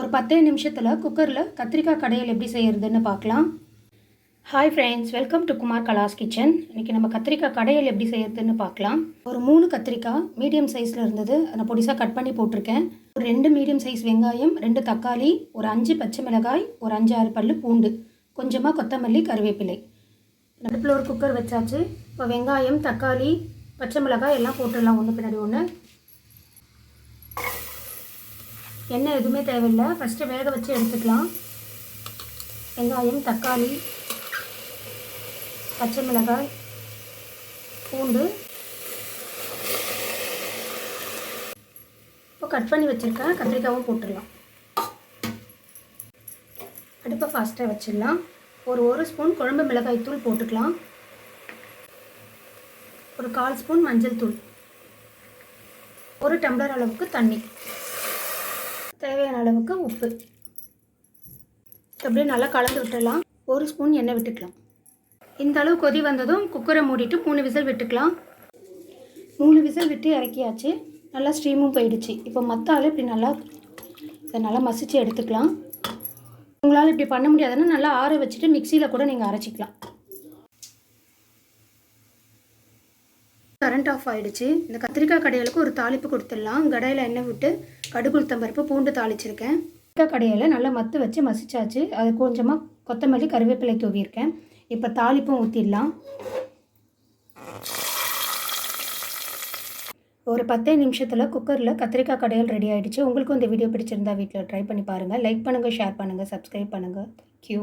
ஒரு பத்தே நிமிஷத்தில் குக்கரில் கத்திரிக்காய் கடையில் எப்படி செய்கிறதுன்னு பார்க்கலாம். Hi friends welcome to Kumar Kala's kitchen இன்றைக்கி நம்ம கத்திரிக்காய் கடையில் எப்படி செய்கிறதுன்னு பார்க்கலாம். ஒரு மூணு கத்திரிக்காய் மீடியம் சைஸில் இருந்தது. அதை பொடிசாக கட் பண்ணி போட்டிருக்கேன். ஒரு ரெண்டு மீடியம் சைஸ் வெங்காயம் ரெண்டு தக்காளி ஒரு அஞ்சு பச்சை மிளகாய் ஒரு அஞ்சு ஆறு பல்லு பூண்டு கொஞ்சமாக கொத்தமல்லி கருவேப்பிலை. நடுப்பில் ஒரு குக்கர் வச்சாச்சு. இப்போ வெங்காயம் தக்காளி பச்சை மிளகாய் எல்லாம் போட்டுடலாம். ஒன்று பின்னாடி ஒன்று எண்ணெய் எதுவுமே தேவையில்லை. ஃபஸ்ட்டு வேக வச்சு எடுத்துக்கலாம். வெங்காயம் தக்காளி பச்சை மிளகாய் பூண்டு. இப்போ கட் பண்ணி வச்சுருக்கேன் கத்திரிக்காவும் போட்டுடலாம். அடுப்பை ஃபாஸ்ட்டாக வச்சிடலாம். ஒரு ஒரு ஸ்பூன் குழம்பு மிளகாய் தூள் போட்டுக்கலாம். ஒரு கால் ஸ்பூன் மஞ்சள் தூள். ஒரு டம்ளர் அளவுக்கு தண்ணி. தேவையான அளவுக்கு உப்பு. அப்படியே நல்லா கலந்து விட்டுடலாம். ஒரு ஸ்பூன் எண்ணெய் விட்டுக்கலாம். இந்த அளவு கொதி வந்ததும் குக்கரை மூடிட்டு மூணு விசில் விட்டுக்கலாம். மூணு விசில் விட்டு இறக்கியாச்சு. நல்லா ஸ்டீமும் போயிடுச்சு. இப்போ மத்தால இப்படி நல்லா இதை நல்லா மசிச்சு எடுத்துக்கலாம். உங்களால் இப்படி பண்ண முடியாதுன்னா நல்லா ஆற வச்சுட்டு மிக்சியில் கூட நீங்கள் அரைச்சிக்கலாம். கரண்ட் ஆஃப் ஆகிடுச்சு இந்த கத்திரிக்காய் கடைகளுக்கு ஒரு தாளிப்பு கொடுத்துடலாம். கடையில் எண்ணெய் விட்டு கடுகு உளுத்தம் பூண்டு தாளிச்சிருக்கேன். கத்திரிக்காய் கடையில் நல்லா மத்து வச்சு மசிச்சாச்சு. அது கொஞ்சமாக கொத்தமல்லி கருவேப்பிலை தூவியிருக்கேன். இப்போ தாளிப்பும் ஊற்றிடலாம் ஒரு பத்தே நிமிஷத்தில் குக்கரில் கத்திரிக்காய் கடையில் ரெடி ஆகிடுச்சு உங்களுக்கும் இந்த வீடியோ பிடிச்சிருந்தா வீட்டில் ட்ரை பண்ணி பாருங்கள் லைக் பண்ணுங்கள் ஷேர் பண்ணுங்கள் சப்ஸ்கிரைப் பண்ணுங்கள் தேங்க்யூ